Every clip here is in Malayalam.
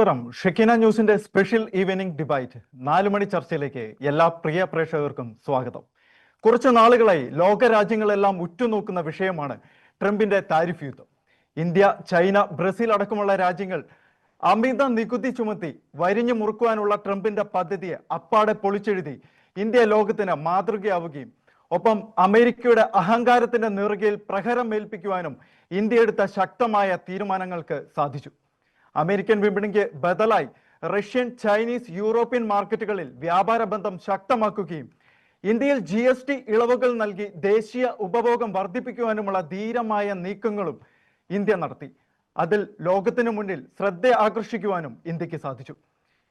നമസ്കാരം ഷെക്കിന ന്യൂസിന്റെ സ്പെഷ്യൽ ഈവനിംഗ് ഡിബൈറ്റ്. നാലുമണി ചർച്ചയിലേക്ക് എല്ലാ പ്രിയ പ്രേക്ഷകർക്കും സ്വാഗതം. കുറച്ച് നാളുകളായി ലോക രാജ്യങ്ങളെല്ലാം ഉറ്റുനോക്കുന്ന വിഷയമാണ് ട്രംപിന്റെ താരിഫ് യുദ്ധം. ഇന്ത്യ ചൈന ബ്രസീൽ അടക്കമുള്ള രാജ്യങ്ങൾ അമിത നികുതി ചുമത്തി വരിഞ്ഞു മുറുക്കുവാനുള്ള ട്രംപിന്റെ പദ്ധതിയെ അപ്പാടെ പൊളിച്ചെഴുതി ഇന്ത്യ ലോകത്തിന് മാതൃകയാവുകയും ഒപ്പം അമേരിക്കയുടെ അഹങ്കാരത്തിന്റെ നെറുകയിൽ പ്രഹരം ഏൽപ്പിക്കുവാനും ഇന്ത്യ എടുത്ത ശക്തമായ തീരുമാനങ്ങൾക്ക് സാധിച്ചു. അമേരിക്കൻ വിപണിക്ക് ബദലായി റഷ്യൻ ചൈനീസ് യൂറോപ്യൻ മാർക്കറ്റുകളിൽ വ്യാപാര ബന്ധം ശക്തമാക്കുകയും ഇന്ത്യയിൽ ജി എസ് ടി ഇളവുകൾ നൽകി ദേശീയ ഉപഭോഗം വർദ്ധിപ്പിക്കുവാനുമുള്ള ധീരമായ നീക്കങ്ങളും ഇന്ത്യ നടത്തി. അതിൽ ലോകത്തിനു മുന്നിൽ ശ്രദ്ധ ആകർഷിക്കുവാനും ഇന്ത്യയ്ക്ക് സാധിച്ചു.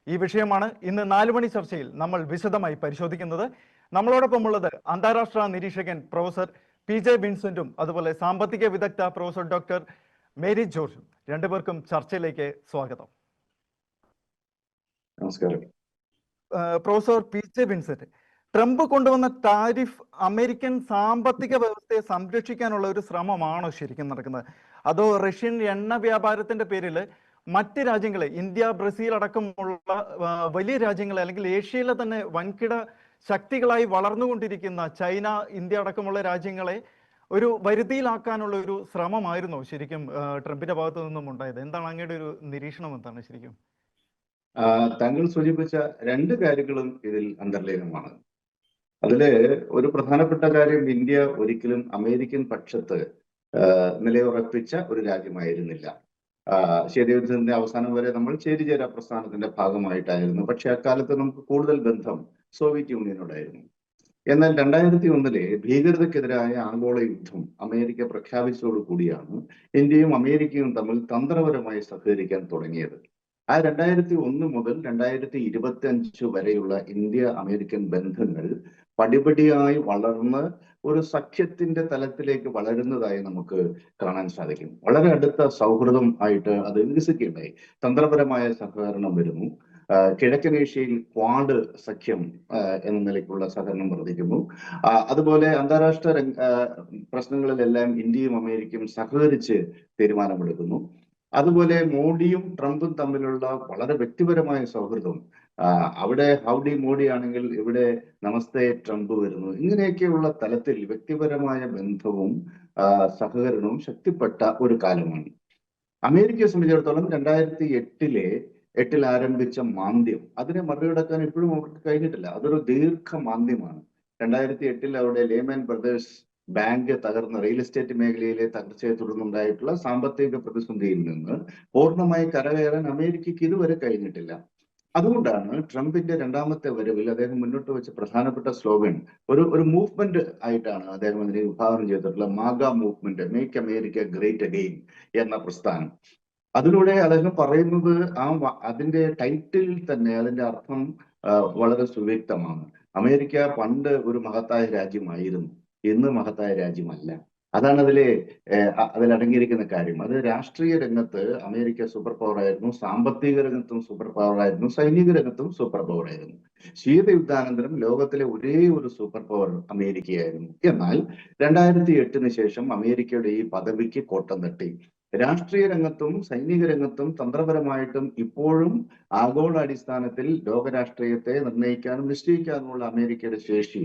ഈ വിഷയമാണ് ഇന്ന് നാലു മണി ചർച്ചയിൽ നമ്മൾ വിശദമായി പരിശോധിക്കുന്നത്. നമ്മളോടൊപ്പം ഉള്ളത് അന്താരാഷ്ട്ര നിരീക്ഷകൻ പ്രൊഫസർ പി ജെ വിൻസെന്റും അതുപോലെ സാമ്പത്തിക വിദഗ്ധ പ്രൊഫസർ ഡോക്ടർ മേരി ജോർജും രണ്ടുപേർക്കും ചർച്ചയിലേക്ക് സ്വാഗതം. നമസ്കാരം. Professor P J Vincent Trump കൊണ്ടുവന്ന താരിഫ് അമേരിക്കൻ സാമ്പത്തിക വ്യവസ്ഥയെ സംരക്ഷിക്കാനുള്ള ഒരു ശ്രമമാണോ ശരിക്കും നടക്കുന്നത്? അതോ റഷ്യൻ എണ്ണ വ്യാപാരത്തിന്റെ പേരിൽ മറ്റ് രാജ്യങ്ങളെ ഇന്ത്യ ബ്രസീൽ അടക്കമുള്ള വലിയ രാജ്യങ്ങളെ അല്ലെങ്കിൽ ഏഷ്യയിലെ തന്നെ വൻകിട ശക്തികളായി വളർന്നുകൊണ്ടിരിക്കുന്ന ചൈന ഇന്ത്യ അടക്കമുള്ള രാജ്യങ്ങളെ ഒരു വരുതിയിലാക്കാനുള്ള ഒരു ശ്രമമായിരുന്നു ശരിക്കും ട്രംപിന്റെ ഭാഗത്തു നിന്നും ഉണ്ടായത്. എന്താണ് അങ്ങയുടെ ഒരു നിരീക്ഷണം എന്താണ് ശരിക്കും? താങ്കൾ സൂചിപ്പിച്ച രണ്ട് കാര്യങ്ങളും ഇതിൽ അന്തർലീനമാണ്. അതിൽ ഒരു പ്രധാനപ്പെട്ട കാര്യം ഇന്ത്യ ഒരിക്കലും അമേരിക്കൻ പക്ഷത്ത് നിലയുറപ്പിച്ച ഒരു രാജ്യമായിരുന്നില്ല. ശരിയുദ്ധത്തിന്റെ അവസാനം വരെ നമ്മൾ ചേരിചേരാ പ്രസ്ഥാനത്തിന്റെ ഭാഗമായിട്ടായിരുന്നു. പക്ഷെ അക്കാലത്ത് നമുക്ക് കൂടുതൽ ബന്ധം സോവിയറ്റ് യൂണിയനോടായിരുന്നു. എന്നാൽ രണ്ടായിരത്തി ഒന്നിലെ ഭീകരതയ്ക്കെതിരായ ആഗോള യുദ്ധം അമേരിക്ക പ്രഖ്യാപിച്ചതോടു കൂടിയാണ് ഇന്ത്യയും അമേരിക്കയും തമ്മിൽ തന്ത്രപരമായി സഹകരിക്കാൻ തുടങ്ങിയത്. ആ രണ്ടായിരത്തി ഒന്ന് മുതൽ രണ്ടായിരത്തി ഇരുപത്തി അഞ്ച് വരെയുള്ള ഇന്ത്യ അമേരിക്കൻ ബന്ധങ്ങൾ പടിപടിയായി വളർന്ന് ഒരു സഖ്യത്തിന്റെ തലത്തിലേക്ക് വളരുന്നതായി നമുക്ക് കാണാൻ സാധിക്കും. വളരെ അടുത്ത സൗഹൃദം ആയിട്ട് അത് വികസിക്കുകയുണ്ടായി തന്ത്രപരമായ സഹകരണം വരുന്നു. കിഴക്കൻ ഏഷ്യയിൽ ക്വാഡ് സഖ്യം എന്ന നിലയ്ക്കുള്ള സഹകരണം വർദ്ധിക്കുന്നു. അതുപോലെ അന്താരാഷ്ട്ര പ്രശ്നങ്ങളിലെല്ലാം ഇന്ത്യയും അമേരിക്കയും സഹകരിച്ച് തീരുമാനമെടുക്കുന്നു. അതുപോലെ മോഡിയും ട്രംപും തമ്മിലുള്ള വളരെ വ്യക്തിപരമായ സൗഹൃദം. അവിടെ ഹൗഡി മോഡി ആണെങ്കിൽ ഇവിടെ നമസ്തേ ട്രംപ് വരുന്നു. ഇങ്ങനെയൊക്കെയുള്ള തലത്തിൽ വ്യക്തിപരമായ ബന്ധവും സഹകരണവും ശക്തിപ്പെട്ട ഒരു കാലമാണ്. അമേരിക്കയെ സംബന്ധിച്ചിടത്തോളം രണ്ടായിരത്തി എട്ടിലെ എട്ടിൽ ആരംഭിച്ച മാന്ദ്യം. അതിനെ മറികടക്കാൻ ഇപ്പോഴും അവർക്ക് കഴിഞ്ഞിട്ടില്ല. അതൊരു ദീർഘ മാന്ദ്യമാണ്. രണ്ടായിരത്തി എട്ടിൽ അവിടെ ലേമൻ ബ്രദേഴ്സ് ബാങ്ക് തകർന്ന റിയൽ എസ്റ്റേറ്റ് മേഖലയിലെ തകർച്ചയെ തുടർന്നുണ്ടായിട്ടുള്ള സാമ്പത്തിക പ്രതിസന്ധിയിൽ നിന്ന് പൂർണമായി കരകയറാൻ അമേരിക്കയ്ക്ക് ഇതുവരെ കഴിഞ്ഞിട്ടില്ല. അതുകൊണ്ടാണ് ട്രംപിന്റെ രണ്ടാമത്തെ വരവിൽ അദ്ദേഹം മുന്നോട്ട് വെച്ച പ്രധാനപ്പെട്ട സ്ലോഗൻ ഒരു ഒരു മൂവ്മെന്റ് ആയിട്ടാണ് അദ്ദേഹം അതിനെ വിഭാവനം ചെയ്തിട്ടുള്ള MAGA movement make America great again എന്ന പ്രസ്ഥാനം. അതിലൂടെ അദ്ദേഹം പറയുന്നത് ആ അതിന്റെ ടൈറ്റിൽ തന്നെ അതിന്റെ അർത്ഥം വളരെ സുവ്യക്തമാണ്. അമേരിക്ക പണ്ട് ഒരു മഹത്തായ രാജ്യമായിരുന്നു. ഇന്ന് മഹത്തായ രാജ്യമല്ല. അതാണ് അതിലെ അതിൽ അടങ്ങിയിരിക്കുന്ന കാര്യം. അത് രാഷ്ട്രീയ രംഗത്ത് അമേരിക്ക സൂപ്പർ പവർ ആയിരുന്നു. സാമ്പത്തിക രംഗത്തും സൂപ്പർ പവർ ആയിരുന്നു. സൈനിക രംഗത്തും സൂപ്പർ പവർ ആയിരുന്നു. ശീതയുദ്ധാനന്തരം ലോകത്തിലെ ഒരേ ഒരു സൂപ്പർ പവർ അമേരിക്കയായിരുന്നു. എന്നാൽ രണ്ടായിരത്തി എട്ടിന് ശേഷം അമേരിക്കയുടെ ഈ പദവിക്ക് കോട്ടം തട്ടി. രാഷ്ട്രീയ രംഗത്തും സൈനിക രംഗത്തും തന്ത്രപരമായിട്ടും ഇപ്പോഴും ആഗോളാടിസ്ഥാനത്തിൽ ലോകരാഷ്ട്രീയത്തെ നിർണയിക്കാനും നിശ്ചയിക്കാനുമുള്ള അമേരിക്കയുടെ ശേഷി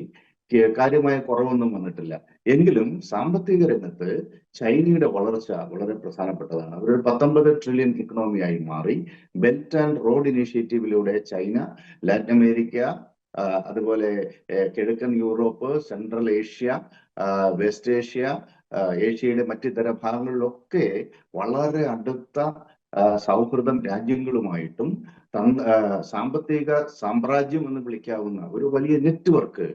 കാര്യമായ കുറവൊന്നും വന്നിട്ടില്ല. എങ്കിലും സാമ്പത്തിക രംഗത്ത് ചൈനയുടെ വളർച്ച വളരെ പ്രധാനപ്പെട്ടതാണ്. അവരൊരു പത്തൊമ്പത് ട്രില്യൺ ഇക്കണോമിയായി മാറി. ബെൽറ്റ് ആൻഡ് റോഡ് ഇനീഷ്യേറ്റീവിലൂടെ ചൈന ലാറ്റിൻ അമേരിക്ക അതുപോലെ കിഴക്കൻ Europe central Asia west Asia ഏഷ്യയുടെ മറ്റിതര ഭാഗങ്ങളിലൊക്കെ വളരെ അടുത്ത സൗഹൃദം രാജ്യങ്ങളുമായിട്ടും സാമ്പത്തിക സാമ്രാജ്യം എന്ന് വിളിക്കാവുന്ന ഒരു വലിയ നെറ്റ്വർക്ക്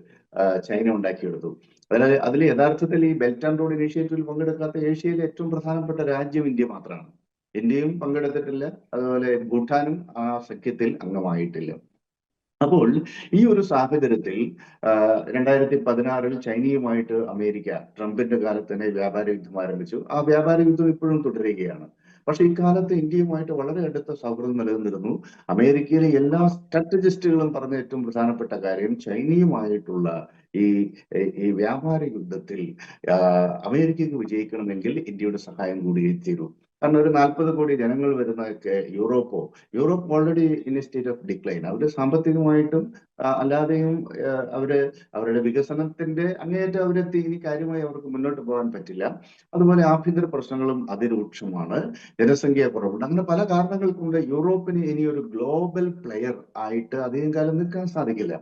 ചൈന ഉണ്ടാക്കിയെടുത്തു. അതായത് അതിൽ യഥാർത്ഥത്തിൽ ഈ ബെൽറ്റ് ആൻഡ് റോഡ് ഇനീഷ്യേറ്റീവിൽ പങ്കെടുക്കാത്ത ഏഷ്യയിലെ ഏറ്റവും പ്രധാനപ്പെട്ട രാജ്യം ഇന്ത്യ മാത്രമാണ്. ഇന്ത്യയും പങ്കെടുത്തിട്ടില്ല. അതുപോലെ ഭൂട്ടാനും ആ സഖ്യത്തിൽ അംഗമായിട്ടില്ല. അപ്പോൾ ഈ ഒരു സാഹചര്യത്തിൽ രണ്ടായിരത്തി പതിനാറിൽ ചൈനയുമായിട്ട് അമേരിക്ക ട്രംപിന്റെ കാലത്ത് തന്നെ വ്യാപാര യുദ്ധം ആരംഭിച്ചു. ആ വ്യാപാര യുദ്ധം ഇപ്പോഴും തുടരുകയാണ്. പക്ഷെ ഇക്കാലത്ത് ഇന്ത്യയുമായിട്ട് വളരെ അടുത്ത സൗഹൃദം നിലനിന്നിരുന്നു. അമേരിക്കയിലെ എല്ലാ സ്ട്രാറ്റജിസ്റ്റുകളും പറഞ്ഞ ഏറ്റവും പ്രധാനപ്പെട്ട കാര്യം ചൈനയുമായിട്ടുള്ള ഈ ഈ വ്യാപാര യുദ്ധത്തിൽ അമേരിക്കക്ക് വിജയിക്കണമെങ്കിൽ ഇന്ത്യയുടെ സഹായം കൂടിയേ തീരൂ. കാരണം ഒരു നാൽപ്പത് കോടി ജനങ്ങൾ വരുന്ന യൂറോപ്പോ Europe already in a state of decline അവർ സാമ്പത്തികമായിട്ടും അല്ലാതെയും അവർ അവരുടെ വികസനത്തിന്റെ അങ്ങേയറ്റം അവരെത്തി ഇനി കാര്യമായി അവർക്ക് മുന്നോട്ട് പോകാൻ പറ്റില്ല. അതുപോലെ ആഭ്യന്തര പ്രശ്നങ്ങളും അതിരൂക്ഷമാണ്. ജനസംഖ്യ കുറവുണ്ട്. അങ്ങനെ പല കാരണങ്ങൾ കൊണ്ട് യൂറോപ്പിന് ഇനി ഒരു ഗ്ലോബൽ പ്ലെയർ ആയിട്ട് അധികം കാലം നിൽക്കാൻ സാധിക്കില്ല.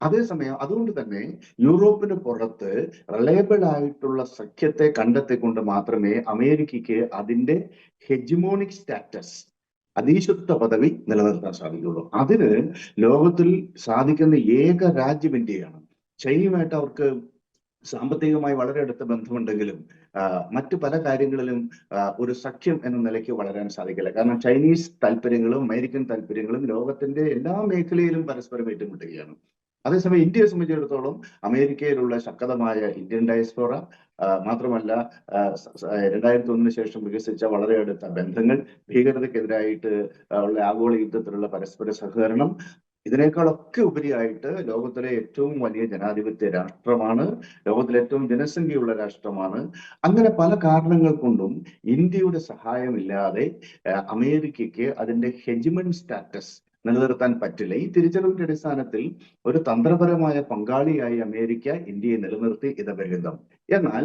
അതേസമയം അതുകൊണ്ട് തന്നെ യൂറോപ്പിന് പുറത്ത് റിലയബിൾ ആയിട്ടുള്ള സഖ്യത്തെ കണ്ടെത്തിക്കൊണ്ട് മാത്രമേ അമേരിക്കയ്ക്ക് അതിന്റെ ഹെജിമോണിക് സ്റ്റാറ്റസ് അതീശത്വ പദവി നിലനിർത്താൻ സാധിക്കുള്ളൂ അതിന് ലോകത്തിൽ സാധിക്കുന്ന ഏക രാജ്യം ഇന്ത്യയാണ്. ചൈനയുമായിട്ട് അവർക്ക് സാമ്പത്തികമായി വളരെ അടുത്ത ബന്ധമുണ്ടെങ്കിലും മറ്റു പല കാര്യങ്ങളിലും ഒരു സഖ്യം എന്ന നിലയ്ക്ക് വളരാൻ സാധിക്കില്ല. കാരണം ചൈനീസ് താല്പര്യങ്ങളും അമേരിക്കൻ താല്പര്യങ്ങളും ലോകത്തിന്റെ എല്ലാ മേഖലയിലും പരസ്പരം ഏറ്റുമുട്ടുകയാണ്. അതേസമയം ഇന്ത്യയെ സംബന്ധിച്ചിടത്തോളം അമേരിക്കയിലുള്ള ശക്തമായ ഇന്ത്യൻ ഡയസ്പോറ മാത്രമല്ല രണ്ടായിരത്തി ഒന്നിന് ശേഷം വികസിച്ച വളരെ അടുത്ത ബന്ധങ്ങൾ ഭീകരതയ്ക്കെതിരായിട്ട് ഉള്ള ആഗോള യുദ്ധത്തിലുള്ള പരസ്പര സഹകരണം ഇതിനേക്കാളൊക്കെ ഉപരിയായിട്ട് ലോകത്തിലെ ഏറ്റവും വലിയ ജനാധിപത്യ രാഷ്ട്രമാണ് ലോകത്തിലെ ഏറ്റവും ജനസംഖ്യയുള്ള രാഷ്ട്രമാണ്. അങ്ങനെ പല കാരണങ്ങൾ കൊണ്ടും ഇന്ത്യയുടെ സഹായമില്ലാതെ അമേരിക്കയ്ക്ക് അതിന്റെ ഹെജിമൻ സ്റ്റാറ്റസ് നിലനിർത്താൻ പറ്റില്ല. ഈ തിരിച്ചറിവിന്റെ അടിസ്ഥാനത്തിൽ ഒരു തന്ത്രപരമായ പങ്കാളിയായി അമേരിക്ക ഇന്ത്യയെ നിലനിർത്തി ഇടപെടുന്നു എന്നാൽ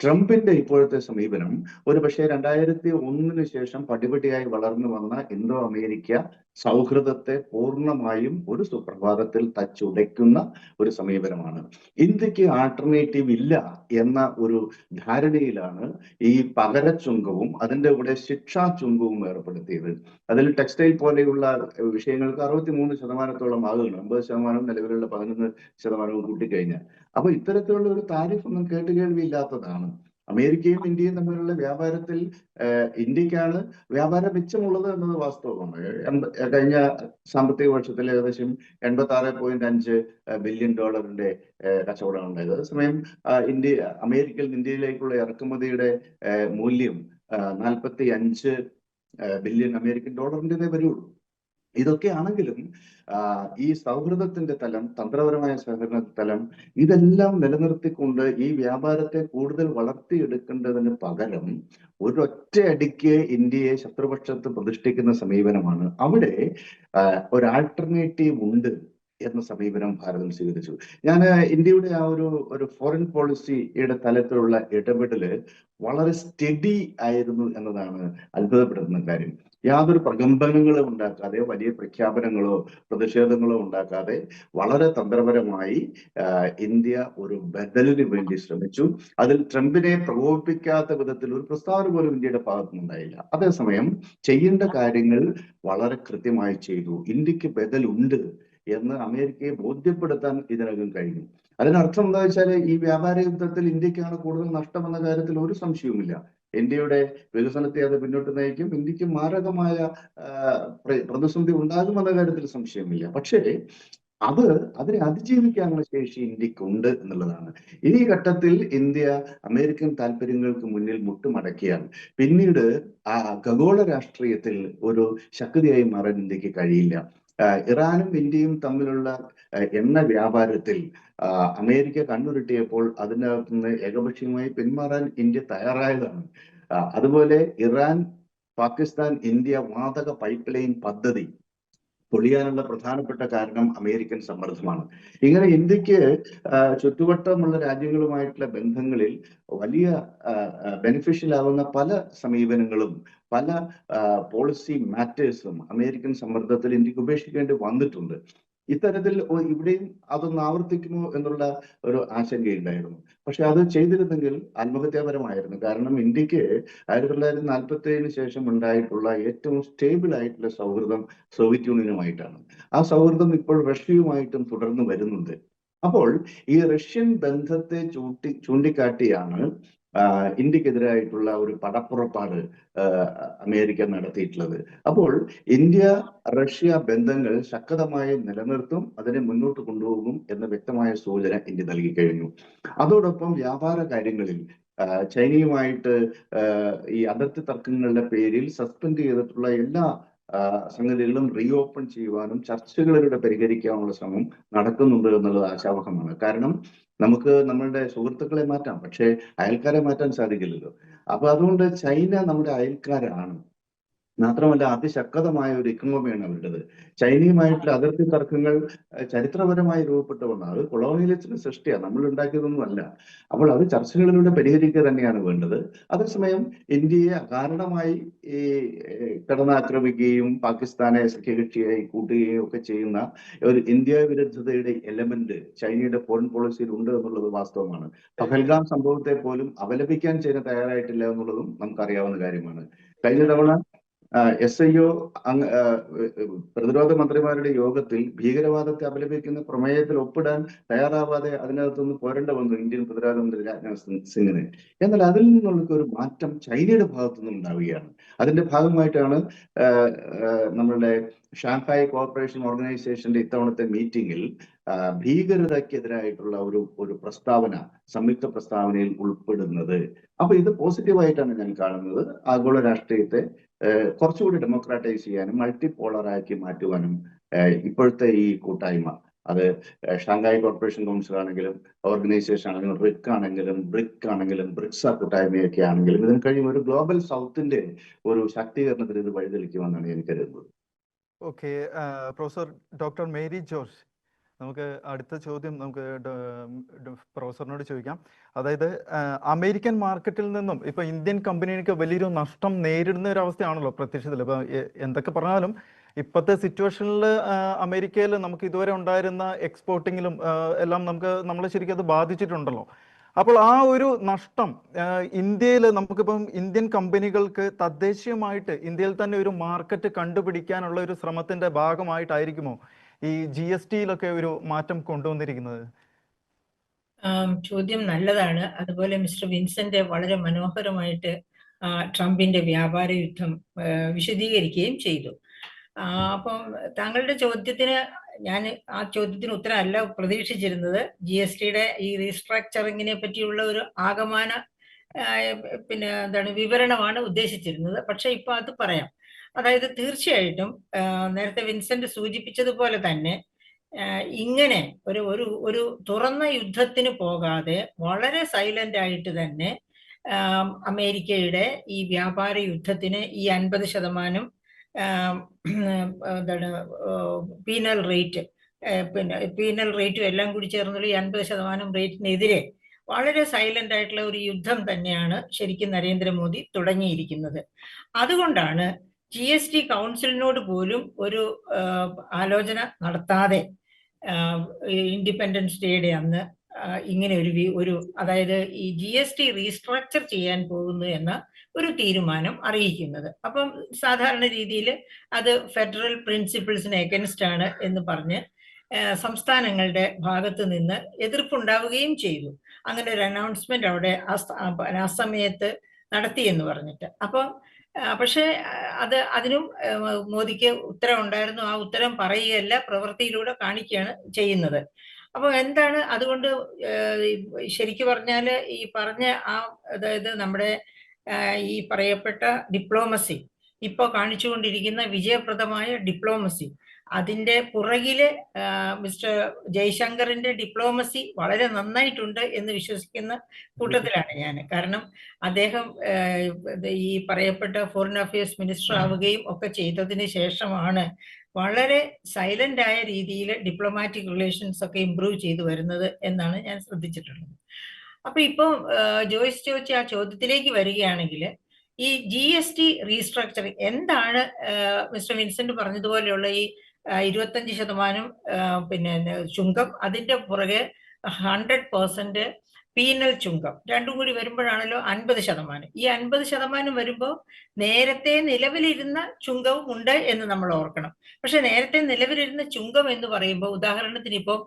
ട്രംപിന്റെ ഇപ്പോഴത്തെ സമീപനം ഒരു പക്ഷേ രണ്ടായിരത്തി ഒന്നിന് ശേഷം പടിപടിയായി വളർന്നു വന്ന ഇന്തോ അമേരിക്ക സൗഹൃദത്തെ പൂർണമായും ഒരു സുപ്രഭാതത്തിൽ തച്ചുടയ്ക്കുന്ന ഒരു സമീപനമാണ്. ഇന്ത്യയ്ക്ക് ആൾട്ടർനേറ്റീവ് ഇല്ല എന്ന ഒരു ധാരണയിലാണ് ഈ പകരച്ചുങ്കവും അതിന്റെ കൂടെ ശിക്ഷാ ചുങ്കവും ഏർപ്പെടുത്തിയത്. അതിൽ ടെക്സ്റ്റൈൽ പോലെയുള്ള വിഷയങ്ങൾക്ക് അറുപത്തി മൂന്ന് ശതമാനത്തോളം ആകുന്നു അമ്പത് ശതമാനം നിലവിലുള്ള പതിനൊന്ന് ശതമാനവും കൂട്ടിക്കഴിഞ്ഞാൽ. അപ്പൊ ഇത്തരത്തിലുള്ള ഒരു താരിഫ് ഒന്നും കേട്ടുകേൾവിയില്ലാത്തതാണ് അമേരിക്കയും ഇന്ത്യയും തമ്മിലുള്ള വ്യാപാരത്തിൽ ഇന്ത്യക്കാണ് വ്യാപാര മിച്ചമുള്ളത് എന്നത് വാസ്തവമാണ്. കഴിഞ്ഞ സാമ്പത്തിക വർഷത്തിൽ ഏകദേശം എൺപത്തി ആറ് പോയിന്റ് അഞ്ച് ബില്യൺ ഡോളറിന്റെ കച്ചവടം ഉണ്ടായത്. അതേസമയം ഇന്ത്യ അമേരിക്കയിൽ ഇന്ത്യയിലേക്കുള്ള ഇറക്കുമതിയുടെ മൂല്യം നാൽപ്പത്തി അഞ്ച് ബില്യൺ അമേരിക്കൻ ഡോളറിന്റെതേ വരുള്ളൂ. ഇതൊക്കെ ആണെങ്കിലും ഈ സൗഹൃദത്തിന്റെ തലം തന്ത്രപരമായ സഹകരണ തലം ഇതെല്ലാം നിലനിർത്തിക്കൊണ്ട് ഈ വ്യാപാരത്തെ കൂടുതൽ വളർത്തിയെടുക്കേണ്ടതിന് പകരം ഒരൊറ്റ അടിക്ക് ഇന്ത്യയെ ശത്രുപക്ഷത്ത് പ്രതിഷ്ഠിക്കുന്ന സമീപനമാണ്. അവിടെ ഒരു ആൾട്ടർനേറ്റീവ് ഉണ്ട്. എന്ന സമീപനം ഭാരതം സ്വീകരിച്ചു. ഞാൻ ഇന്ത്യയുടെ ആ ഒരു ഒരു ഫോറിൻ പോളിസിയുടെ തലത്തിലുള്ള ഇടപെടൽ വളരെ സ്റ്റഡി ആയിരുന്നു എന്നതാണ് അത്ഭുതപ്പെടുത്തുന്ന കാര്യം. യാതൊരു പ്രകമ്പനങ്ങളും ഉണ്ടാക്കാതെ വലിയ പ്രഖ്യാപനങ്ങളോ പ്രതിഷേധങ്ങളോ ഉണ്ടാക്കാതെ വളരെ തന്ത്രപരമായി ഇന്ത്യ ഒരു ബദലിന് വേണ്ടി ശ്രമിച്ചു. അതിൽ ട്രംപിനെ പ്രകോപിപ്പിക്കാത്ത വിധത്തിൽ ഒരു പ്രസ്താവന പോലും ഇന്ത്യയുടെ ഭാഗത്തുനിന്നുണ്ടായില്ല അതേസമയം ചെയ്യേണ്ട കാര്യങ്ങൾ വളരെ കൃത്യമായി ചെയ്തു. ഇന്ത്യയ്ക്ക് ബദലുണ്ട്. എന്ന് അമേരിക്കയെ ബോധ്യപ്പെടുത്താൻ ഇതിനകം കഴിഞ്ഞു. അതിനർത്ഥം എന്താ വെച്ചാൽ ഈ വ്യാപാര യുദ്ധത്തിൽ ഇന്ത്യക്കാണ് കൂടുതൽ നഷ്ടമെന്ന കാര്യത്തിൽ ഒരു സംശയവുമില്ല. ഇന്ത്യയുടെ വികസനത്തെ അത് മുന്നോട്ട് നയിക്കും. ഇന്ത്യയ്ക്ക് മാരകമായ പ്രതിസന്ധി ഉണ്ടാകുമെന്ന കാര്യത്തിൽ സംശയമില്ല. പക്ഷേ അത് അതിനെ അതിജീവിക്കാനുള്ള ശേഷി ഇന്ത്യക്കുണ്ട് എന്നുള്ളതാണ്. ഈ ഘട്ടത്തിൽ ഇന്ത്യ അമേരിക്കൻ താല്പര്യങ്ങൾക്ക് മുന്നിൽ മുട്ടുമടക്കിയാൽ പിന്നീട് ആ ഖഗോള രാഷ്ട്രീയത്തിൽ ഒരു ശക്തിയായി മാറാൻ ഇന്ത്യയ്ക്ക് കഴിയില്ല. ഇറാനും ഇന്ത്യയും തമ്മിലുള്ള എണ്ണ വ്യാപാരത്തിൽ അമേരിക്ക കണ്ണുരുട്ടിയപ്പോൾ അതിനകത്ത് നിന്ന് ഏകപക്ഷീയമായി പിന്മാറാൻ ഇന്ത്യ തയ്യാറായതാണ്. അതുപോലെ ഇറാൻ പാകിസ്ഥാൻ ഇന്ത്യ വാതക പൈപ്പ് ലൈൻ പദ്ധതി പൊളിയാനുള്ള പ്രധാനപ്പെട്ട കാരണം അമേരിക്കൻ സമ്മർദ്ദമാണ്. ഇങ്ങനെ ഇന്ത്യയ്ക്ക് ചുറ്റുവട്ടമുള്ള രാജ്യങ്ങളുമായിട്ടുള്ള ബന്ധങ്ങളിൽ വലിയ ബെനിഫിഷ്യൽ ആവുന്ന പല സമീപനങ്ങളും പല പോളിസി മാറ്റേഴ്സും അമേരിക്കൻ സമ്മർദ്ദത്തിൽ ഇന്ത്യയ്ക്ക് ഉപേക്ഷിക്കേണ്ടി വന്നിട്ടുണ്ട്. ഇത്തരത്തിൽ ഇവിടെയും അതൊന്ന് ആവർത്തിക്കുമോ എന്നുള്ള ഒരു ആശങ്കയുണ്ടായിരുന്നു. പക്ഷെ അത് ചെയ്തിരുന്നെങ്കിൽ ആത്മഹത്യാപരമായിരുന്നു കാരണം ഇന്ത്യയ്ക്ക് ആയിരത്തി തൊള്ളായിരത്തി നാൽപ്പത്തി ഏഴിന് ശേഷം ഉണ്ടായിട്ടുള്ള ഏറ്റവും സ്റ്റേബിൾ ആയിട്ടുള്ള സൗഹൃദം സോവിയറ്റ് യൂണിയനുമായിട്ടാണ്. ആ സൗഹൃദം ഇപ്പോൾ റഷ്യയുമായിട്ടും തുടർന്ന് വരുന്നുണ്ട്. അപ്പോൾ ഈ റഷ്യൻ ബന്ധത്തെ ചൂണ്ടി ചൂണ്ടിക്കാട്ടിയാണ് ഇന്ത്യക്കെതിരായിട്ടുള്ള ഒരു പടപ്പുറപ്പാട് അമേരിക്ക നടത്തിയിട്ടുള്ളത്. അപ്പോൾ ഇന്ത്യ റഷ്യ ബന്ധങ്ങൾ ശക്തമായി നിലനിർത്തും അതിനെ മുന്നോട്ട് കൊണ്ടുപോകും എന്ന വ്യക്തമായ സൂചന ഇന്ത്യ നൽകി കഴിഞ്ഞു അതോടൊപ്പം വ്യാപാര കാര്യങ്ങളിൽ ചൈനയുമായിട്ട് ഈ അതിർത്തി തർക്കങ്ങളുടെ പേരിൽ സസ്പെൻഡ് ചെയ്തിട്ടുള്ള എല്ലാ സംഗതികളും റീഓപ്പൺ ചെയ്യുവാനും ചർച്ചകളിലൂടെ പരിഹരിക്കാനുള്ള ശ്രമം നടക്കുന്നുണ്ട് എന്നുള്ളത് ആശാവഹമാണ്. കാരണം നമുക്ക് നമ്മളുടെ സുഹൃത്തുക്കളെ മാറ്റാം പക്ഷേ അയൽക്കാരെ മാറ്റാൻ സാധിക്കില്ലല്ലോ. അപ്പൊ അതുകൊണ്ട് ചൈന നമ്മുടെ അയൽക്കാരാണ്. മാത്രമല്ല അതിശക്തമായ ഒരു ഇക്കണോമിയാണ് അവരുടേത്. ചൈനയുമായിട്ടുള്ള അതിർത്തി തർക്കങ്ങൾ ചരിത്രപരമായി രൂപപ്പെട്ട ഒന്നാണ്. അത് കൊളോണിയലിസത്തിന്റെ സൃഷ്ടിയാണ്. നമ്മൾ ഉണ്ടാക്കിയതൊന്നും അല്ല. അപ്പോൾ അത് ചർച്ചകളിലൂടെ പരിഹരിക്കുക തന്നെയാണ് വേണ്ടത്. അതേസമയം ഇന്ത്യയെ അകാരണമായി ഈ കടന്നാക്രമിക്കുകയും പാകിസ്ഥാനെ സഖ്യകക്ഷിയായി കൂട്ടുകയും ഒക്കെ ചെയ്യുന്ന ഒരു ഇന്ത്യ വിരുദ്ധതയുടെ എലമെന്റ് ചൈനയുടെ ഫോറിൻ പോളിസിയിൽ ഉണ്ട് എന്നുള്ളത് വാസ്തവമാണ്. പഹൽഗാം സംഭവത്തെ പോലും അപലപിക്കാൻ ചൈന തയ്യാറായിട്ടില്ല എന്നുള്ളതും നമുക്കറിയാവുന്ന കാര്യമാണ്. കഴിഞ്ഞ തവണ എസ് ഐ ഒ പ്രതിരോധ മന്ത്രിമാരുടെ യോഗത്തിൽ ഭീകരവാദത്തെ അപലപിക്കുന്ന പ്രമേയത്തിൽ ഒപ്പിടാൻ തയ്യാറാവാതെ അതിനകത്തുനിന്ന് പോരേണ്ട വന്നു ഇന്ത്യൻ പ്രതിരോധ മന്ത്രി രാജ്നാഥ് സിംഗ് സിംഗിന്. എന്നാൽ അതിൽ നിന്നുള്ള ഒരു മാറ്റം ചൈനയുടെ ഭാഗത്തു നിന്നും ഉണ്ടാവുകയാണ്. അതിന്റെ ഭാഗമായിട്ടാണ് നമ്മളുടെ ഷാങ്ഹായ് കോർപ്പറേഷൻ ഓർഗനൈസേഷന്റെ ഇത്തവണത്തെ മീറ്റിംഗിൽ ഭീകരതയ്ക്കെതിരായിട്ടുള്ള ഒരു ഒരു പ്രസ്താവന സംയുക്ത പ്രസ്താവനയിൽ ഉൾപ്പെടുന്നത്. അപ്പൊ ഇത് പോസിറ്റീവായിട്ടാണ് ഞാൻ കാണുന്നത്. ആഗോള രാഷ്ട്രീയത്തെ കുറച്ചുകൂടി ഡെമോക്രാറ്റൈസ് ചെയ്യാനും മൾട്ടി പോളറാക്കി മാറ്റുവാനും ഇപ്പോഴത്തെ ഈ കൂട്ടായ്മ. അത് ഷാങ്ഹായ് കോർപ്പറേഷൻ കൗൺസിൽ ആണെങ്കിലും ഓർഗനൈസേഷൻ ആണെങ്കിലും റിക് ആണെങ്കിലും ബ്രിക് ആണെങ്കിലും ബ്രിക്സ കൂട്ടായ്മയൊക്കെ ആണെങ്കിലും ഇതിന് കഴിയും ഒരു ഗ്ലോബൽ സൗത്തിന്റെ ഒരു ശാക്തീകരണത്തിന് ഇത് വഴിതെളിക്കുമെന്നാണ് എനിക്ക് കരുതുന്നത്. Okay professor doctor Mary George നമുക്ക് അടുത്ത ചോദ്യം നമുക്ക് പ്രൊഫസറിനോട് ചോദിക്കാം. അതായത് അമേരിക്കൻ മാർക്കറ്റിൽ നിന്നും ഇപ്പൊ ഇന്ത്യൻ കമ്പനികൾക്ക് വലിയൊരു നഷ്ടം നേരിടുന്ന ഒരു അവസ്ഥയാണല്ലോ പ്രത്യക്ഷത്തിൽ. ഇപ്പൊ എന്തൊക്കെ പറഞ്ഞാലും ഇപ്പോഴത്തെ സിറ്റുവേഷനിൽ അമേരിക്കയിൽ നമുക്ക് ഇതുവരെ ഉണ്ടായിരുന്ന എക്സ്പോർട്ടിങ്ങിലും എല്ലാം നമുക്ക് നമ്മളെ ശരിക്കും അത് ബാധിച്ചിട്ടുണ്ടല്ലോ. അപ്പോൾ ആ ഒരു നഷ്ടം ഇന്ത്യയിൽ നമുക്കിപ്പം ഇന്ത്യൻ കമ്പനികൾക്ക് തദ്ദേശീയമായിട്ട് ഇന്ത്യയിൽ തന്നെ ഒരു മാർക്കറ്റ് കണ്ടുപിടിക്കാനുള്ള ഒരു ശ്രമത്തിന്റെ ഭാഗമായിട്ടായിരിക്കുമോ? ഈ ജി എസ് ടിയിലൊക്കെ ഒരു മാറ്റം കൊണ്ടുവന്നിരിക്കുന്നത്? ചോദ്യം നല്ലതാണ്. അതുപോലെ മിസ്റ്റർ വിൻസെന്റ് വളരെ മനോഹരമായിട്ട് ട്രംപിന്റെ വ്യാപാര യുദ്ധം വിശദീകരിക്കുകയും ചെയ്തു. അപ്പം താങ്കളുടെ ചോദ്യത്തിന് ഞാൻ ആ ചോദ്യത്തിന് ഉത്തരമല്ല പ്രതീക്ഷിച്ചിരുന്നത്. ജി എസ് ടിയുടെ ഈ റീസ്ട്രക്ചറിങ്ങിനെ പറ്റിയുള്ള ഒരു ആകമാന പിന്നെ എന്താണ് വിവരണമാണ് ഉദ്ദേശിച്ചിരുന്നത്. പക്ഷെ ഇപ്പൊ അത് പറയാം. അതായത് തീർച്ചയായിട്ടും നേരത്തെ വിൻസെന്റ് സൂചിപ്പിച്ചതുപോലെ തന്നെ ഇങ്ങനെ ഒരു ഒരു ഒരു തുറന്ന യുദ്ധത്തിന് പോകാതെ വളരെ സൈലന്റ് ആയിട്ട് തന്നെ അമേരിക്കയുടെ ഈ വ്യാപാര യുദ്ധത്തിന് ഈ അൻപത് ശതമാനം എന്താണ് പീനൽ റേറ്റ് പിന്നെ പീനൽ റേറ്റും എല്ലാം കൂടി ചേർന്നുള്ള ഈ അൻപത് ശതമാനം റേറ്റിനെതിരെ വളരെ സൈലന്റ് ആയിട്ടുള്ള ഒരു യുദ്ധം തന്നെയാണ് ശരിക്കും നരേന്ദ്രമോദി തുടങ്ങിയിരിക്കുന്നത്. അതുകൊണ്ടാണ് ജി എസ് ടി കൗൺസിലിനോട് പോലും ഒരു ആലോചന നടത്താതെ ഇൻഡിപെൻഡൻസ് ഡേയുടെ അന്ന് ഇങ്ങനെ ഒരു ഒരു അതായത് ഈ ജി എസ് ടി റീസ്ട്രക്ചർ ചെയ്യാൻ പോകുന്നു എന്ന ഒരു തീരുമാനം അറിയിക്കുന്നത്. അപ്പം സാധാരണ രീതിയിൽ അത് ഫെഡറൽ പ്രിൻസിപ്പിൾസിന് എഗൻസ്റ്റ് ആണ് എന്ന് പറഞ്ഞ് സംസ്ഥാനങ്ങളുടെ ഭാഗത്ത് നിന്ന് എതിർപ്പുണ്ടാവുകയും ചെയ്തു. അങ്ങനെ ഒരു അനൗൺസ്മെന്റ് അവിടെ ആ സമയത്ത് നടത്തി എന്ന് പറഞ്ഞിട്ട്. അപ്പം പക്ഷേ അത് അതിനും മോദിക്ക് ഉത്തരം ഉണ്ടായിരുന്നു ആ ഉത്തരം പറയുകയല്ല പ്രവൃത്തിയിലൂടെ കാണിക്കുകയാണ് ചെയ്യുന്നത്. അപ്പൊ എന്താണ് അതുകൊണ്ട് ശരിക്കു പറഞ്ഞാൽ ഈ പറഞ്ഞ ആ അതായത് നമ്മുടെ ഈ പറയപ്പെട്ട ഡിപ്ലോമസി ഇപ്പോൾ കാണിച്ചുകൊണ്ടിരിക്കുന്ന വിജയപ്രദമായ ഡിപ്ലോമസി അതിന്റെ പുറകിൽ മിസ്റ്റർ ജയശങ്കറിന്റെ ഡിപ്ലോമസി വളരെ നന്നായിട്ടുണ്ട് എന്ന് വിശ്വസിക്കുന്ന കൂട്ടത്തിലാണ് ഞാൻ. കാരണം അദ്ദേഹം ഈ പറയപ്പെട്ട ഫോറിൻ അഫയേഴ്സ് മിനിസ്റ്റർ ആവുകയും ഒക്കെ ചെയ്തതിന് ശേഷമാണ് വളരെ സൈലന്റ് ആയ രീതിയിൽ ഡിപ്ലോമാറ്റിക് റിലേഷൻസ് ഒക്കെ ഇംപ്രൂവ് ചെയ്തു വരുന്നത് എന്നാണ് ഞാൻ ശ്രദ്ധിച്ചിട്ടുള്ളത്. അപ്പൊ ഇപ്പം ജോയിസ് ചോദിച്ച ആ ചോദ്യത്തിലേക്ക് വരികയാണെങ്കിൽ ഈ ജി എസ് ടി റീസ്ട്രക്ചറിങ് എന്താണ് മിസ്റ്റർ വിൻസെന്റ് പറഞ്ഞതുപോലെയുള്ള ഈ ഇരുപത്തഞ്ച് ശതമാനം പിന്നെ ചുങ്കം. അതിന്റെ പുറകെ ഹൺഡ്രഡ് പെർസെന്റ് പീനൽ ചുങ്കം. രണ്ടും കൂടി വരുമ്പോഴാണല്ലോ അൻപത് ശതമാനം. ഈ അൻപത് ശതമാനം വരുമ്പോൾ നേരത്തെ നിലവിലിരുന്ന ചുങ്കവും ഉണ്ട് എന്ന് നമ്മൾ ഓർക്കണം. പക്ഷെ നേരത്തെ നിലവിലിരുന്ന ചുങ്കം എന്ന് പറയുമ്പോൾ ഉദാഹരണത്തിന് ഇപ്പോൾ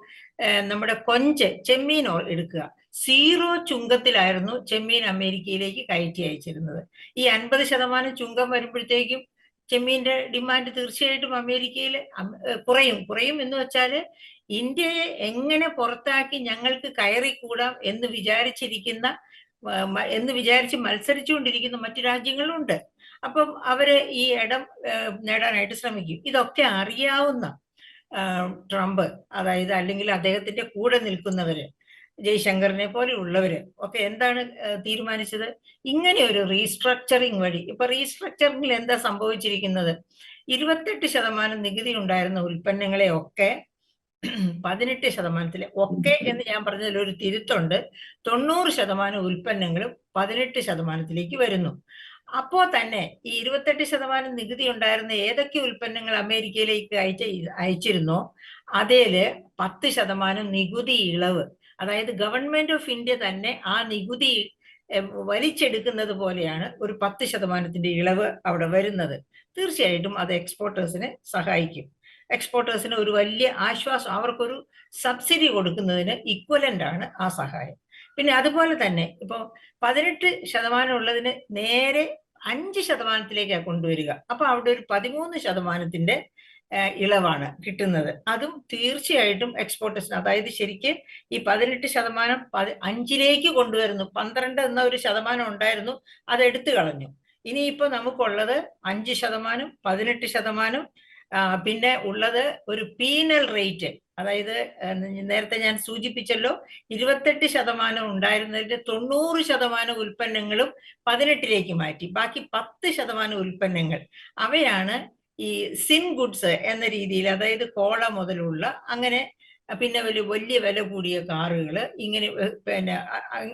നമ്മുടെ കൊഞ്ച് ചെമ്മീൻ എടുക്കുക. സീറോ ചുങ്കത്തിലായിരുന്നു ചെമ്മീൻ അമേരിക്കയിലേക്ക് കയറ്റി അയച്ചിരുന്നത്. ഈ അൻപത് ശതമാനം ചുങ്കം വരുമ്പോഴത്തേക്കും ചെമ്മീന്റെ ഡിമാൻഡ് തീർച്ചയായിട്ടും അമേരിക്കയിൽ കുറയും. കുറയും എന്ന് വെച്ചാൽ ഇന്ത്യയെ എങ്ങനെ പുറത്താക്കി ഞങ്ങൾക്ക് കയറിക്കൂടാം എന്ന് വിചാരിച്ചിരിക്കുന്ന എന്ന് വിചാരിച്ച് മത്സരിച്ചുകൊണ്ടിരിക്കുന്ന മറ്റു രാജ്യങ്ങളുണ്ട്. അപ്പം അവർ ഈ ഇടം നേടാനായിട്ട് ശ്രമിക്കും. ഇതൊക്കെ അറിയാവുന്ന ട്രംപ് അതായത് അല്ലെങ്കിൽ അദ്ദേഹത്തിന്റെ കൂടെ നിൽക്കുന്നവര് ജയ്ശങ്കറിനെ പോലെയുള്ളവര്. ഒക്കെ എന്താണ് തീരുമാനിച്ചത്? ഇങ്ങനെ ഒരു റീസ്ട്രക്ചറിങ് വഴി ഇപ്പൊ റീസ്ട്രക്ചറിംഗിൽ എന്താ സംഭവിച്ചിരിക്കുന്നത്? ഇരുപത്തെട്ട് ശതമാനം നികുതി ഉണ്ടായിരുന്ന ഉൽപ്പന്നങ്ങളെ ഒക്കെ പതിനെട്ട് ശതമാനത്തിൽ ഒക്കെ എന്ന് ഞാൻ പറഞ്ഞതിൽ ഒരു തിരുത്തുണ്ട്. തൊണ്ണൂറ് ശതമാനം ഉൽപ്പന്നങ്ങളും പതിനെട്ട് ശതമാനത്തിലേക്ക് വരുന്നു. അപ്പോ തന്നെ ഈ ഇരുപത്തെട്ട് ശതമാനം നികുതി ഉണ്ടായിരുന്ന ഏതൊക്കെ ഉൽപ്പന്നങ്ങൾ അമേരിക്കയിലേക്ക് അയച്ച അയച്ചിരുന്നോ? അതേൽ പത്ത് ശതമാനം നികുതി ഇളവ്. അതായത് ഗവൺമെന്റ് ഓഫ് ഇന്ത്യ തന്നെ ആ നികുതി വലിച്ചെടുക്കുന്നത് പോലെയാണ് ഒരു പത്ത് ശതമാനത്തിന്റെ ഇളവ് അവിടെ വരുന്നത്. തീർച്ചയായിട്ടും അത് എക്സ്പോർട്ടേഴ്സിനെ സഹായിക്കും. എക്സ്പോർട്ടേഴ്സിന് ഒരു വലിയ ആശ്വാസം അവർക്കൊരു സബ്സിഡി കൊടുക്കുന്നതിന് ഇക്വലന്റ് ആണ് ആ സഹായം. പിന്നെ അതുപോലെ തന്നെ ഇപ്പോൾ പതിനെട്ട് ശതമാനം ഉള്ളതിന് നേരെ അഞ്ച് ശതമാനത്തിലേക്കാണ് കൊണ്ടുവരിക. അപ്പൊ അവിടെ ഒരു പതിമൂന്ന് ശതമാനത്തിന്റെ ഇളവാണ് കിട്ടുന്നത്. അതും തീർച്ചയായിട്ടും എക്സ്പോർട്ടേഴ്സിന് അതായത് ശരിക്ക് ഈ പതിനെട്ട് ശതമാനം അഞ്ചിലേക്ക് കൊണ്ടുവരുന്നു. പന്ത്രണ്ട് എന്ന ഒരു ശതമാനം ഉണ്ടായിരുന്നു അത് എടുത്തു കളഞ്ഞു. ഇനിയിപ്പോ നമുക്കുള്ളത് അഞ്ച് ശതമാനം പതിനെട്ട് ശതമാനം പിന്നെ ഉള്ളത് ഒരു പീനൽ റേറ്റ് അതായത് നേരത്തെ ഞാൻ സൂചിപ്പിച്ചല്ലോ ഇരുപത്തെട്ട് ശതമാനം ഉണ്ടായിരുന്നതിന്റെ തൊണ്ണൂറ് ശതമാനം ഉൽപ്പന്നങ്ങളും പതിനെട്ടിലേക്ക് മാറ്റി. ബാക്കി പത്ത് ശതമാനം ഉൽപ്പന്നങ്ങൾ അവയാണ് ഈ സിൻ ഗുഡ്സ് എന്ന രീതിയിൽ അതായത് കോള മുതലുള്ള അങ്ങനെ പിന്നെ വലിയ വലിയ വില കൂടിയ കാറുകൾ ഇങ്ങനെ പിന്നെ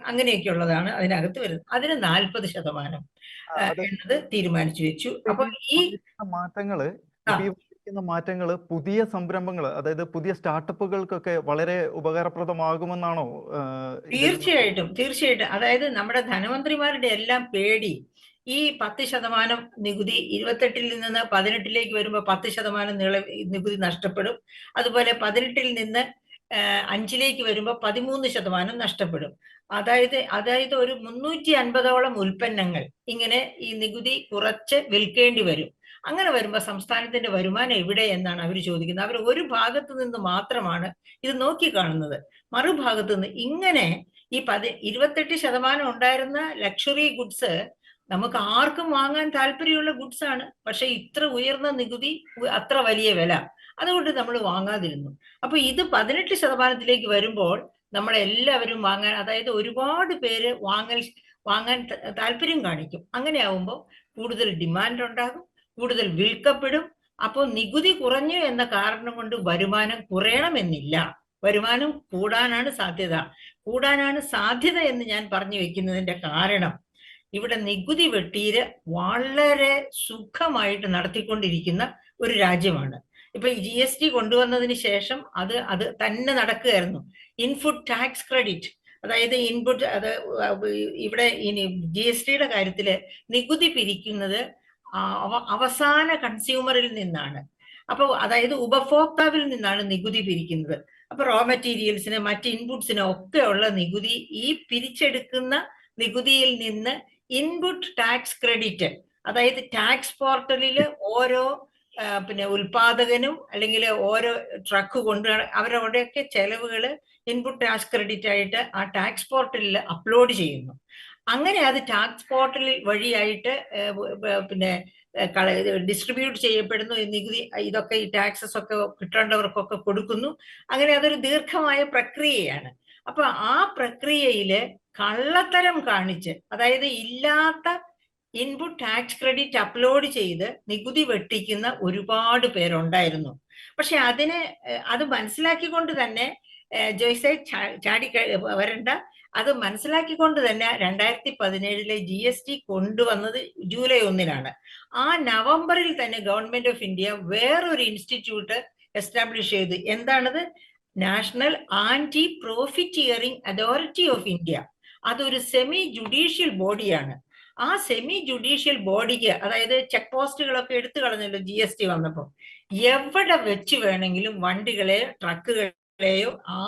അങ്ങനെയൊക്കെ ഉള്ളതാണ് അതിനകത്ത് വരുന്നത്. അതിന് നാൽപ്പത് ശതമാനം എന്നത് തീരുമാനിച്ചു വെച്ചു. അപ്പൊ ഈ മാറ്റങ്ങൾ മാറ്റങ്ങൾ പുതിയ സംരംഭങ്ങൾ അതായത് പുതിയ സ്റ്റാർട്ടപ്പുകൾക്കൊക്കെ വളരെ ഉപകാരപ്രദമാകുമെന്നാണോ തീർച്ചയായിട്ടും തീർച്ചയായിട്ടും. അതായത് നമ്മുടെ ധനമന്ത്രിമാരുടെ എല്ലാം പേടി. ഈ പത്ത് ശതമാനം നികുതി ഇരുപത്തെട്ടിൽ നിന്ന് പതിനെട്ടിലേക്ക് വരുമ്പോൾ പത്ത് ശതമാനം നീള നികുതി നഷ്ടപ്പെടും. അതുപോലെ പതിനെട്ടിൽ നിന്ന് അഞ്ചിലേക്ക് വരുമ്പോൾ പതിമൂന്ന് ശതമാനം നഷ്ടപ്പെടും. അതായത് അതായത് ഒരു മുന്നൂറ്റി അൻപതോളം ഉൽപ്പന്നങ്ങൾ ഇങ്ങനെ ഈ നികുതി കുറച്ച് വിൽക്കേണ്ടി വരും. അങ്ങനെ വരുമ്പോൾ സംസ്ഥാനത്തിന്റെ വരുമാനം എവിടെ എന്നാണ് അവർ ചോദിക്കുന്നത്. അവർ ഒരു ഭാഗത്തു നിന്ന് മാത്രമാണ് ഇത് നോക്കിക്കാണുന്നത് മറുഭാഗത്ത് നിന്ന് ഇങ്ങനെ ഈ പതി ഇരുപത്തെട്ട് ശതമാനം ഉണ്ടായിരുന്ന ലക്ഷറി ഗുഡ്സ് നമുക്ക് ആർക്കും വാങ്ങാൻ താല്പര്യമുള്ള ഗുഡ്സ് ആണ്. പക്ഷെ ഇത്ര ഉയർന്ന നികുതി അത്ര വലിയ വില. അതുകൊണ്ട് നമ്മൾ വാങ്ങാതിരുന്നു. അപ്പൊ ഇത് പതിനെട്ട് ശതമാനത്തിലേക്ക് വരുമ്പോൾ നമ്മളെല്ലാവരും വാങ്ങാൻ അതായത് ഒരുപാട് പേര് വാങ്ങൽ വാങ്ങാൻ താല്പര്യം കാണിക്കും. അങ്ങനെ ആവുമ്പോൾ കൂടുതൽ ഡിമാൻഡ് ഉണ്ടാകും കൂടുതൽ വിൽക്കപ്പെടും. അപ്പോൾ നികുതി കുറഞ്ഞു എന്ന കാരണം കൊണ്ട് വരുമാനം കുറയണമെന്നില്ല. വരുമാനം കൂടാനാണ് സാധ്യത. കൂടാനാണ് സാധ്യത എന്ന് ഞാൻ പറഞ്ഞു വെക്കുന്നതിന്റെ കാരണം ഇവിടെ നികുതി വെട്ടീര് വളരെ സുഖമായിട്ട് നടത്തിക്കൊണ്ടിരിക്കുന്ന ഒരു രാജ്യമാണ്. ഇപ്പൊ ജി എസ് ടി കൊണ്ടുവന്നതിന് ശേഷം അത് അത് തന്നെ നടക്കുകയായിരുന്നു. ഇൻപുട്ട് ടാക്സ് ക്രെഡിറ്റ് അതായത് ഇൻപുട്ട് അത് ഇവിടെ ഇനി ജി എസ് ടിയുടെ കാര്യത്തിൽ നികുതി പിരിക്കുന്നത് അവസാന കൺസ്യൂമറിൽ നിന്നാണ്. അപ്പോൾ അതായത് ഉപഭോക്താവിൽ നിന്നാണ് നികുതി പിരിക്കുന്നത്. അപ്പൊ റോ മെറ്റീരിയൽസിന് മറ്റ് ഇൻപുട്സിന് ഒക്കെ ഉള്ള നികുതി ഈ പിരിച്ചെടുക്കുന്ന നികുതിയിൽ നിന്ന് ഇൻപുട്ട് ടാക്സ് ക്രെഡിറ്റ് അതായത് ടാക്സ് പോർട്ടലിൽ ഓരോ പിന്നെ ഉൽപാദകനും അല്ലെങ്കിൽ ഓരോ ട്രക്ക് കൊണ്ട് അവരവിടെയൊക്കെ ചെലവുകൾ ഇൻപുട്ട് ടാക്സ് ക്രെഡിറ്റ് ആയിട്ട് ആ ടാക്സ് പോർട്ടലിൽ അപ്ലോഡ് ചെയ്യുന്നു. അങ്ങനെ അത് ടാക്സ് പോർട്ടൽ വഴിയായിട്ട് പിന്നെ ഡിസ്ട്രിബ്യൂട്ട് ചെയ്യപ്പെടുന്നു നികുതി ഇതൊക്കെ ഈ ടാക്സസ് ഒക്കെ കിട്ടേണ്ടവർക്കൊക്കെ കൊടുക്കുന്നു. അങ്ങനെ അതൊരു ദീർഘമായ പ്രക്രിയയാണ്. അപ്പൊ ആ പ്രക്രിയയിൽ കള്ളത്തരം കാണിച്ച് അതായത് ഇല്ലാത്ത ഇൻപുട്ട് ടാക്സ് ക്രെഡിറ്റ് അപ്ലോഡ് ചെയ്ത് നികുതി വെട്ടിക്കുന്ന ഒരുപാട് പേരുണ്ടായിരുന്നു. പക്ഷെ അതിനെ അത് മനസ്സിലാക്കിക്കൊണ്ട് തന്നെ ജോയ്സെ ചാടി വരണ്ട. അത് മനസ്സിലാക്കിക്കൊണ്ട് തന്നെ രണ്ടായിരത്തി പതിനേഴിലെ ജി എസ് ടി കൊണ്ടുവന്നത് ജൂലൈ ഒന്നിനാണ്. ആ നവംബറിൽ തന്നെ ഗവൺമെന്റ് ഓഫ് ഇന്ത്യ വേറൊരു ഇൻസ്റ്റിറ്റ്യൂട്ട് എസ്റ്റാബ്ലിഷ് ചെയ്തു. എന്താണത്? National anti profiteering authority of India അതൊരു സെമി ജുഡീഷ്യൽ ബോഡിയാണ് ആ സെമി ജുഡീഷ്യൽ ബോഡിക്ക് അതായത് ചെക്ക് പോസ്റ്റുകളൊക്കെ എടുത്തു കളഞ്ഞല്ലോ ജി എസ് ടി വന്നപ്പോൾ എവിടെ വെച്ച് വേണമെങ്കിലും വണ്ടികളെ ട്രക്കുകളെയോ ആ